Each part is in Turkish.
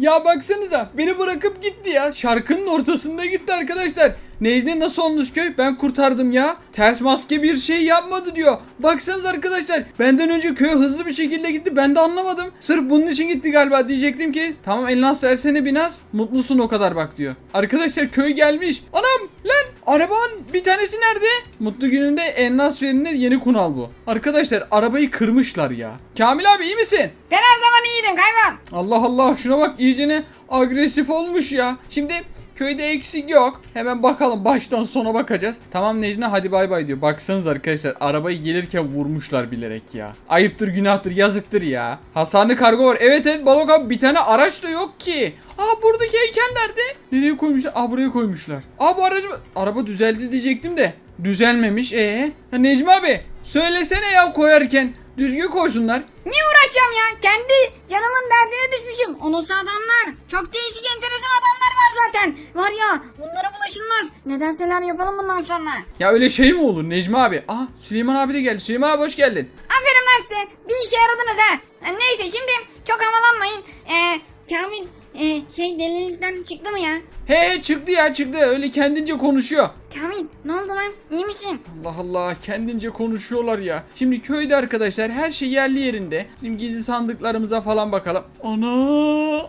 Ya baksanıza beni bırakıp gitti ya. Şarkının ortasında gitti arkadaşlar. Necne nasıl olmuş köy? Ben kurtardım ya. Ters maske bir şey yapmadı diyor. Baksanıza arkadaşlar. Benden önce köye hızlı bir şekilde gitti. Ben de anlamadım. Sırf bunun için gitti galiba. Diyecektim ki tamam Elnas versene Binaz. Mutlusun o kadar bak diyor. Arkadaşlar köy gelmiş. Anam lan arabanın bir tanesi nerede? Mutlu gününde Elnas verenler yeni kunal bu. Arkadaşlar arabayı kırmışlar ya. Kamil abi iyi misin? Ben her zaman iyiydim hayvan. Allah Allah şuna bak iyicene agresif olmuş ya. Şimdi köyde eksik yok. Hemen bakalım baştan sona bakacağız. Tamam Necla hadi bay bay diyor. Baksanız arkadaşlar arabayı gelirken vurmuşlar bilerek ya. Ayıptır günahtır yazıktır ya. Hasarlı kargo var. Evet evet Balok abi bir tane araç da yok ki. Aa buradaki heykel nerede? Nereye koymuşlar? Aa buraya koymuşlar. Aa bu aracı... Araba düzeldi diyecektim de. Düzelmemiş ee. Ha, Necmi abi söylesene ya koyarken. Düzgün koysunlar. Ne uğraşacağım ya? Kendi canımın derdine düşmüşüm. O nasıl adamlar? Çok değişik enteresan adamlar var zaten. Var ya bunlara bulaşılmaz. Nedenseler yapalım bundan sonra. Ya öyle şey mi olur Necmi abi? Aha Süleyman abi de geldi. Süleyman abi hoş geldin. Aferin lan size. Bir işe yaradınız ha. E, Neyse şimdi çok havalanmayın. Ee, Kamil e, şey delilikten çıktı mı ya? He he çıktı ya çıktı. Öyle kendince konuşuyor. Kamil ne oldu lan? İyi misin? Allah Allah kendince konuşuyorlar ya. Şimdi köyde arkadaşlar her şey yerli yerinde. Bizim gizli sandıklarımıza falan bakalım. Ana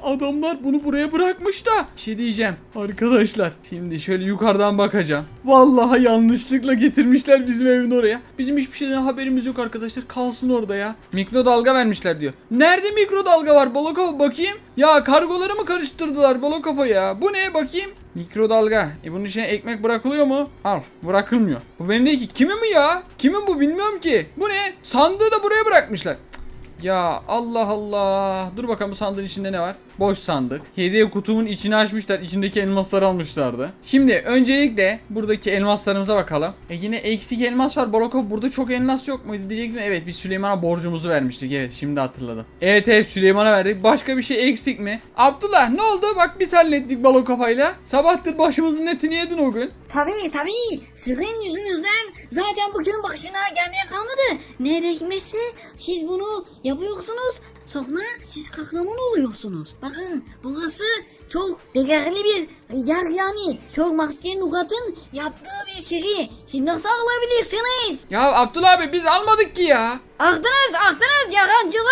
adamlar bunu buraya bırakmış da. Bir şey diyeceğim arkadaşlar. Şimdi şöyle yukarıdan bakacağım. Vallahi yanlışlıkla getirmişler bizim evin oraya. Bizim hiçbir şeyden haberimiz yok arkadaşlar. Kalsın orada ya. Mikrodalga vermişler diyor. Nerede mikrodalga var Balokova bakayım. Ya kargoları mı karıştırdılar Balokova ya? Bu ne bakayım? Mikrodalga. E bunun içine ekmek bırakılıyor mu? Al. Bırakılmıyor. Bu benim değil ki. Kimin mi ya? Kimin bu bilmiyorum ki. Bu ne? Sandığı da buraya bırakmışlar. Cık. Ya Allah Allah. Dur bakalım bu sandığın içinde ne var? Boş sandık. Hediye kutumun içini açmışlar. İçindeki elmasları almışlardı. Şimdi öncelikle buradaki elmaslarımıza bakalım. E yine eksik elmas var. Bolokov burada çok elmas yok muydu diyecektim. Evet biz Süleyman'a borcumuzu vermiştik. Evet şimdi hatırladım. Evet evet Süleyman'a verdik. Başka bir şey eksik mi? Abdullah ne oldu? Bak biz hallettik balo kafayla. Sabahtır başımızın etini yedin o gün. Tabii tabii. Sizin yüzünüzden zaten bugün başına gelmeye kalmadı. Ne hikmetse siz bunu yapıyorsunuz. Sonra siz kahraman oluyorsunuz. Bakın burası çok değerli bir yer yani. Çok maske nugatın yaptığı bir şey. Siz nasıl alabilirsiniz? Ya Abdullah abi biz almadık ki ya. Aktınız aktınız yalancılar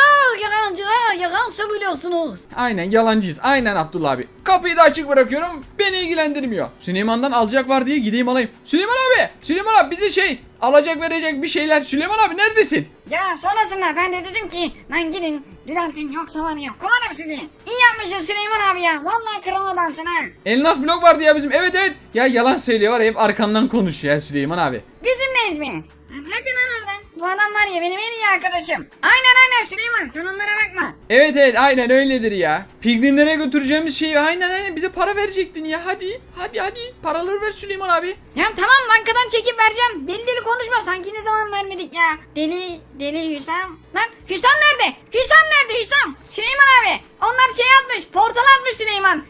söylüyorsunuz. Aynen yalancıyız. Aynen Abdullah abi. Kapıyı da açık bırakıyorum. Beni ilgilendirmiyor. Süleyman'dan alacak var diye gideyim alayım. Süleyman abi. Süleyman abi bize şey alacak verecek bir şeyler. Süleyman abi neredesin? Ya sonrasında ben de dedim ki lan gidin düzeltin yoksa var ya kovarım sizi. İyi yapmışsın Süleyman abi ya. Vallahi kral adamsın ha. Elnas blok vardı ya bizim. Evet evet. Ya yalan söylüyor var ya, hep arkandan konuşuyor ya Süleyman abi. Bizimleyiz mi? Bu adam var ya benim en iyi arkadaşım. Aynen aynen Süleyman sen onlara bakma. Evet evet aynen öyledir ya. Piglinlere götüreceğimiz şeyi aynen aynen bize para verecektin ya. Hadi hadi hadi paraları ver Süleyman abi. Ya tamam bankadan çekip vereceğim. Deli deli konuşma sanki ne zaman vermedik ya. Deli deli Hüsam. Lan Hüsam nerede? Hüsam nerede Hüsam? Süleyman abi. Onlar şey atmış. Portal atmış Süleyman.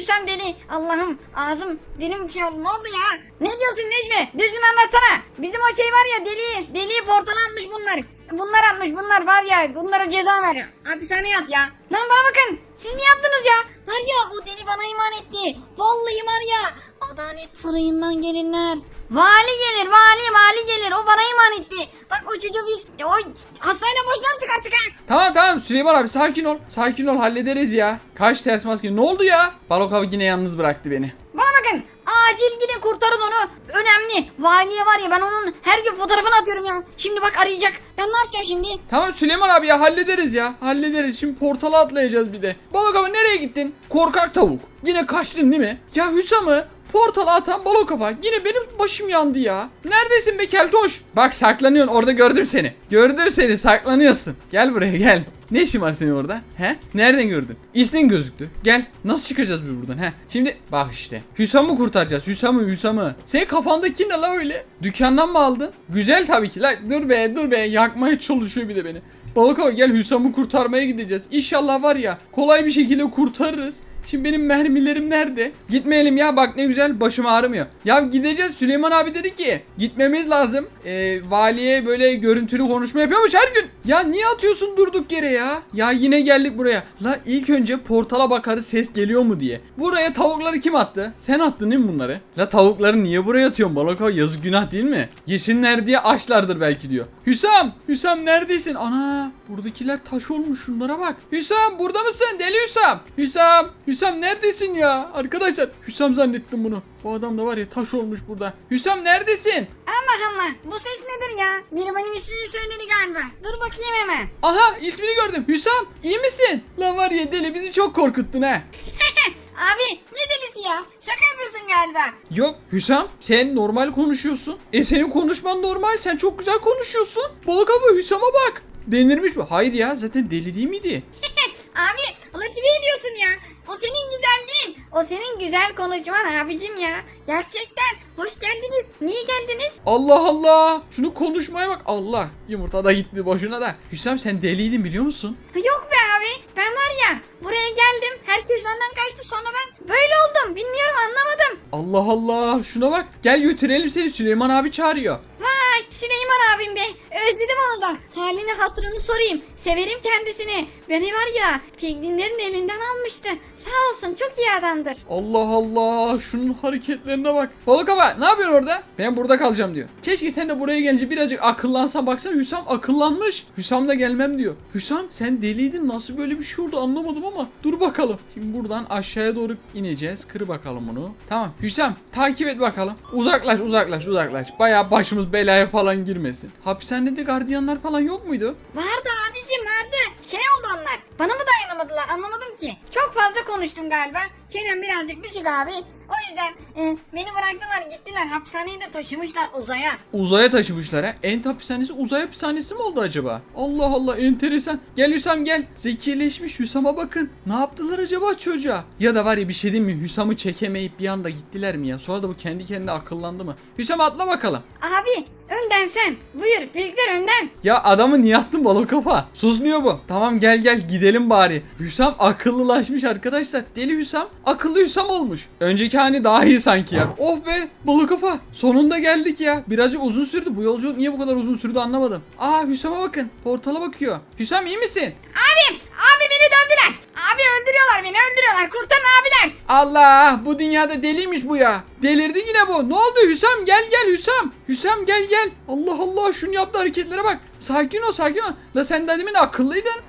Hüsam deli. Allah'ım ağzım dilim şey oldu. Ne oldu ya? Ne diyorsun Necmi? Düzgün anlatsana. Bizim o şey var ya deli. Deli portal atmış bunlar. Bunlar atmış bunlar var ya bunlara ceza veriyor. Hapishaneye at ya. Lan bana bakın siz mi yaptınız ya? Var ya bu deli bana iman etti. Vallahi var ya Adalet sarayından gelinler. Vali gelir vali vali gelir o bana iman etti. Bak o çocuğu biz o hastayla boşuna mı çıkarttık ha? Tamam tamam Süleyman abi sakin ol. Sakin ol hallederiz ya. Kaç ters maske ne oldu ya? Balok abi yine yalnız bıraktı beni. Bana bakın acil gidin kurtarın onu. Önemli. Valiye var ya ben onun her gün fotoğrafını atıyorum ya. Şimdi bak arayacak. Ben ne yapacağım şimdi? Tamam Süleyman abi ya hallederiz ya. Hallederiz. Şimdi portala atlayacağız bir de. Balok abi nereye gittin? Korkak tavuk. Yine kaçtın değil mi? Ya Hüsam'ı portala atan balok kafa. Yine benim başım yandı ya. Neredesin be keltoş? Bak saklanıyorsun orada gördüm seni. Gördüm seni saklanıyorsun. Gel buraya gel. Ne işin var senin orada? He? Nereden gördün? İsmin gözüktü. Gel. Nasıl çıkacağız biz buradan? He? Şimdi bak işte. Hüsam'ı kurtaracağız. Hüsam'ı Hüsam'ı. Senin kafandaki ne la öyle? Dükkandan mı aldın? Güzel tabii ki. La dur be dur be. Yakmaya çalışıyor bir de beni. Balık abi gel Hüsam'ı kurtarmaya gideceğiz. İnşallah var ya kolay bir şekilde kurtarırız. Şimdi benim mermilerim nerede? Gitmeyelim ya bak ne güzel başım ağrımıyor. Ya gideceğiz Süleyman abi dedi ki gitmemiz lazım. Ee, valiye böyle görüntülü konuşma yapıyormuş her gün. Ya niye atıyorsun durduk yere ya? Ya yine geldik buraya. La ilk önce portala bakarız ses geliyor mu diye. Buraya tavukları kim attı? Sen attın değil mi bunları? La tavukları niye buraya atıyorsun Balaka? Yazık günah değil mi? Yesinler diye açlardır belki diyor. Hüsam! Hüsam neredesin? Ana! Buradakiler taş olmuş şunlara bak. Hüsam burada mısın? Deli Hüsam! Hüsam! Hüsam neredesin ya? Arkadaşlar Hüsam zannettim bunu. Bu adam da var ya taş olmuş burada. Hüsam neredesin? Allah Allah bu ses nedir ya? Biri benim ismimi söyledi galiba. Dur bakayım hemen. Aha ismini gördüm. Hüsam iyi misin? Lan var ya deli bizi çok korkuttun ha. Abi ne delisi ya? Şaka yapıyorsun galiba. Yok Hüsam sen normal konuşuyorsun. E senin konuşman normal sen çok güzel konuşuyorsun. Balık abi Hüsam'a bak. Denirmiş mi? Hayır ya zaten deli değil miydi? Abi latife ediyorsun ya. O senin güzelliğin. O senin güzel konuşman abicim ya. Gerçekten hoş geldiniz. Niye geldiniz? Allah Allah. Şunu konuşmaya bak. Allah. Yumurta da gitti boşuna da. Hüsam sen deliydin biliyor musun? Yok be abi. Ben var ya buraya geldim. Herkes benden kaçtı sonra ben böyle oldum. Bilmiyorum anlamadım. Allah Allah. Şuna bak. Gel götürelim seni. Süleyman abi çağırıyor. Vay Süleyman abim be. Özledim onu da. Halini hatırını sorayım. Severim kendisini. Beni var ya pingvinlerin elinden almıştı. Sağ olsun çok iyi adamdır. Allah Allah. Şunun hareketlerine bak. Balık hava ne yapıyorsun orada? Ben burada kalacağım diyor. Keşke sen de buraya gelince birazcık akıllansan. Baksana Hüsam akıllanmış. Hüsam da gelmem diyor. Hüsam sen deliydin. Nasıl böyle bir şey oldu anlamadım ama. Dur bakalım. Şimdi buradan aşağıya doğru ineceğiz. Kır bakalım bunu. Tamam. Hüsam takip et bakalım. Uzaklaş uzaklaş uzaklaş. Baya başımız belaya falan girmesin. Hapishanede gardiyanlar falan yok muydu? Vardı abicim vardı. Şey onlar. Bana mı dayanamadılar anlamadım ki. Çok fazla konuştum galiba. Çenem birazcık düşük abi. O yüzden e, beni bıraktılar gittiler. Hapishaneyi de taşımışlar uzaya. Uzaya taşımışlar ha. Ent hapishanesi uzay hapishanesi mi oldu acaba? Allah Allah enteresan. Gel Hüsam gel. Zekileşmiş Hüsam'a bakın. Ne yaptılar acaba çocuğa? Ya da var ya bir şey diyeyim mi? Hüsam'ı çekemeyip bir anda gittiler mi ya? Sonra da bu kendi kendine akıllandı mı? Hüsam atla bakalım. Abi önden sen. Buyur büyükler önden. Ya adamı niye attın balık kafa? Susmuyor bu. Tamam gel gel gidelim bari. Hüsam akıllılaşmış arkadaşlar. Deli Hüsam akıllı Hüsam olmuş. Önceki hani daha iyi sanki ya. Oh be balık kafa. Sonunda geldik ya. Birazcık uzun sürdü. Bu yolculuk niye bu kadar uzun sürdü anlamadım. Aa Hüsam'a bakın. Portala bakıyor. Hüsam iyi misin? Abi abi beni dövdüler. Abi öldürüyorlar beni öldürüyorlar. Kurtarın abiler. Allah bu dünyada deliymiş bu ya. Delirdi yine bu. Ne oldu Hüsam gel gel Hüsam. Hüsam gel gel. Allah Allah şunu yaptığı hareketlere bak. Sakin ol sakin ol. La sen de demin akıllıydın.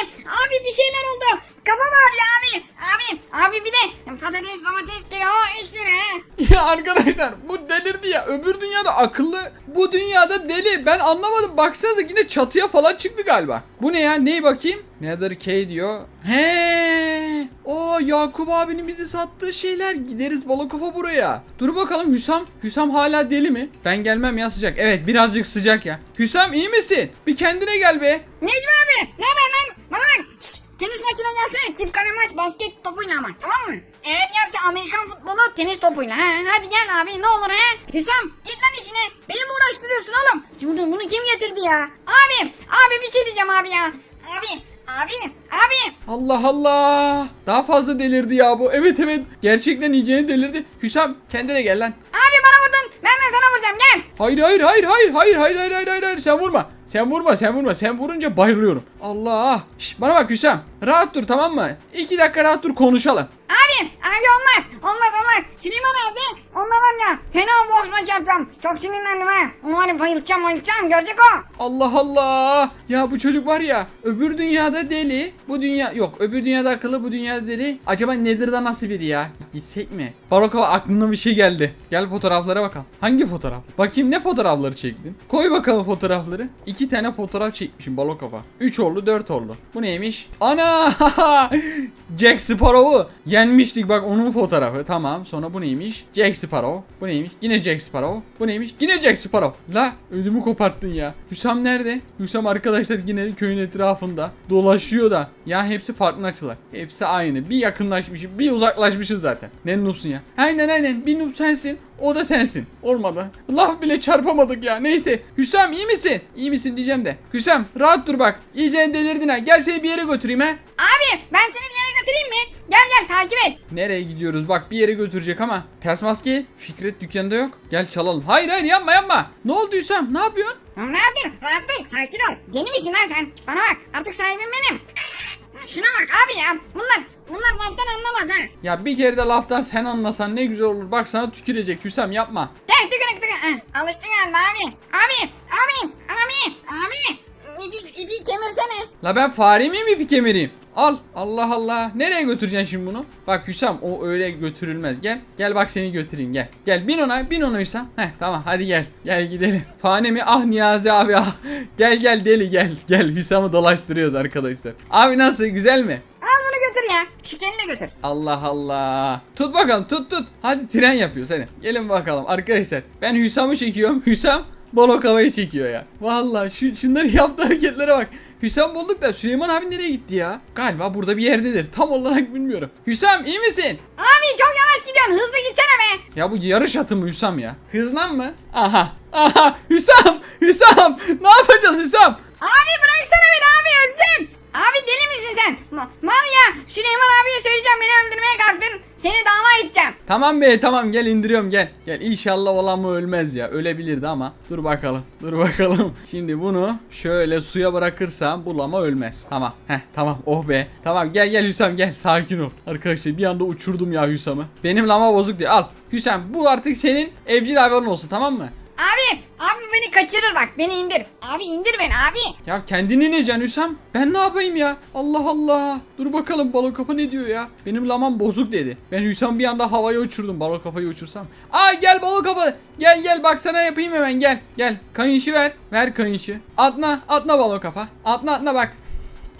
Abi abi bir şeyler oldu. Kafam ağrıyor abi. Abi abi bir de patates domates kilo 3 lira. Ya arkadaşlar bu delirdi ya. Öbür dünyada akıllı. Bu dünyada deli. Ben anlamadım. Baksanıza yine çatıya falan çıktı galiba. Bu ne ya? Ney bakayım? Nether K diyor. He. O Yakup abinin bizi sattığı şeyler. Gideriz Balakova buraya. Dur bakalım Hüsam. Hüsam hala deli mi? Ben gelmem ya sıcak. Evet birazcık sıcak ya. Hüsam iyi misin? Bir kendine gel be. Necmi abi ne haber lan? Bana bak. Şşt, tenis maçına gelsene. Çift kale maç basket topuyla ama tamam mı? Eğer yerse Amerikan futbolu tenis topuyla. Ha, hadi gel abi ne olur ha. Hüsam git lan işine. Beni mi uğraştırıyorsun oğlum? Şimdi bunu kim getirdi ya? Abi abi bir şey diyeceğim abi ya. Abi abi abi. Allah Allah. Daha fazla delirdi ya bu. Evet evet. Gerçekten iyicene delirdi. Hüsam kendine gel lan. Abi bana vurdun. Ben de sana vuracağım gel. Hayır hayır hayır hayır hayır hayır hayır hayır hayır sen vurma. Sen vurma sen vurma sen vurunca bayılıyorum. Allah. Şş, bana bak Hüsam. Rahat dur tamam mı? İki dakika rahat dur konuşalım. Abi abi olmaz. Olmaz olmaz. Süleyman abi. Onunla var ya fena maçı yapacağım. Çok sinirlendim ha. Ya bayılacağım bayılacağım. Görecek o. Allah Allah. Ya bu çocuk var ya öbür dünyada deli. Bu dünya yok öbür dünyada akıllı bu dünyada deli. Acaba Nether'da nasıl biri ya? Gitsek mi? Barokova aklına bir şey geldi. Gel fotoğraflara bakalım. Hangi fotoğraf? Bakayım ne fotoğrafları çektin? Koy bakalım fotoğrafları. İki tane fotoğraf çekmişim Balokova. Üç oldu dört oldu. Bu neymiş? Ana! Jack Sparrow'u yenmiştik bak onun fotoğrafı. Tamam sonra bu neymiş? Jack Sparrow. Bu neymiş? Yine Jack Sparrow. Bu neymiş? Yine Jack Sparrow. La ödümü koparttın ya. Hüsam nerede? Hüsam arkadaşlar yine köyün etrafında dolaşıyor da. Ya hepsi farklı açılar. Hepsi aynı. Bir yakınlaşmışız, bir uzaklaşmışız zaten. Ne noobsun ya? Aynen aynen. Bir noob sensin. O da sensin. Olmadı. Laf bile çarpamadık ya. Neyse. Hüsam iyi misin? İyi misin diyeceğim de. Hüsam rahat dur bak. İyice delirdin ha. Gel seni bir yere götüreyim ha. Abi ben seni bir yere götüreyim mi? Gel gel takip et. Nereye gidiyoruz? Bak bir yere götürecek ama. Ters maske Fikret dükkanında yok. Gel çalalım. Hayır hayır yapma yapma. Ne olduysam? Ne yapıyorsun? Tamam rahat dur rahat dur sakin ol. Yeni misin lan sen? Bana bak artık sahibim benim. Şuna bak abi ya bunlar bunlar laftan anlamaz ha. Ya bir kere de laftan sen anlasan ne güzel olur. Bak sana tükürecek Hüsam yapma. Gel tıkırık tıkır. Ha, Alıştın galiba abi. Abi abi abi abi. İpi, ipi kemirsene. La ben fare miyim ipi kemireyim? Al. Allah Allah. Nereye götüreceksin şimdi bunu? Bak Hüsam o öyle götürülmez. Gel. Gel bak seni götüreyim gel. Gel bin ona bin ona Hüsam. Heh tamam hadi gel. Gel gidelim. Fane mi? Ah Niyazi abi ah. Gel gel deli gel. Gel Hüsam'ı dolaştırıyoruz arkadaşlar. Abi nasıl güzel mi? Al bunu götür ya. Şu kendine götür. Allah Allah. Tut bakalım tut tut. Hadi tren yapıyor seni. Gelin bakalım arkadaşlar. Ben Hüsam'ı çekiyorum. Hüsam Bolok havayı çekiyor ya. Vallahi şu, şunları yaptığı hareketlere bak. Hüsam bulduk da Süleyman abi nereye gitti ya? Galiba burada bir yerdedir. Tam olarak bilmiyorum. Hüsam iyi misin? Abi çok yavaş gidiyorsun hızlı gitsene be. Ya bu yarış atı mı Hüsam ya? Hızlan mı? Aha. Aha. Hüsam. Hüsam. Ne yapacağız Hüsam? Abi bıraksana beni abi öleceğim. Abi deli misin sen? Var ya Süleyman abiye söyleyeceğim beni öldürmeye kalktın. Seni dava edeceğim. Tamam be tamam gel indiriyorum gel. Gel inşallah olan mı ölmez ya. Ölebilirdi ama. Dur bakalım. Dur bakalım. Şimdi bunu şöyle suya bırakırsam bulama ölmez. Tamam. Heh tamam. Oh be. Tamam gel gel Hüsam gel. Sakin ol. Arkadaşlar bir anda uçurdum ya Hüsam'ı. Benim lama bozuk diye. Al. Hüsam bu artık senin evcil hayvanın olsun tamam mı? Abi abi beni kaçırır bak beni indir. Abi indir beni abi. Ya kendini ineceksin Hüsam. Ben ne yapayım ya? Allah Allah. Dur bakalım balon kafa ne diyor ya? Benim lamam bozuk dedi. Ben Hüsam bir anda havaya uçurdum. Balon kafayı uçursam. Ay gel balon kafa. Gel gel bak sana yapayım hemen gel. Gel kayışı ver. Ver kayışı. Atla atla balon kafa. Atla atla bak.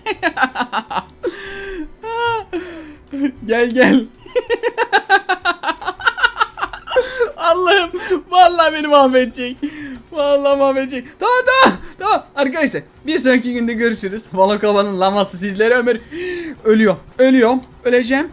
gel gel. Allah'ım vallahi beni mahvedecek. Vallahi mahvedecek. Tamam tamam tamam arkadaşlar bir sonraki günde görüşürüz. Balon kafanın laması sizlere ömür. Ölüyorum ölüyorum öleceğim.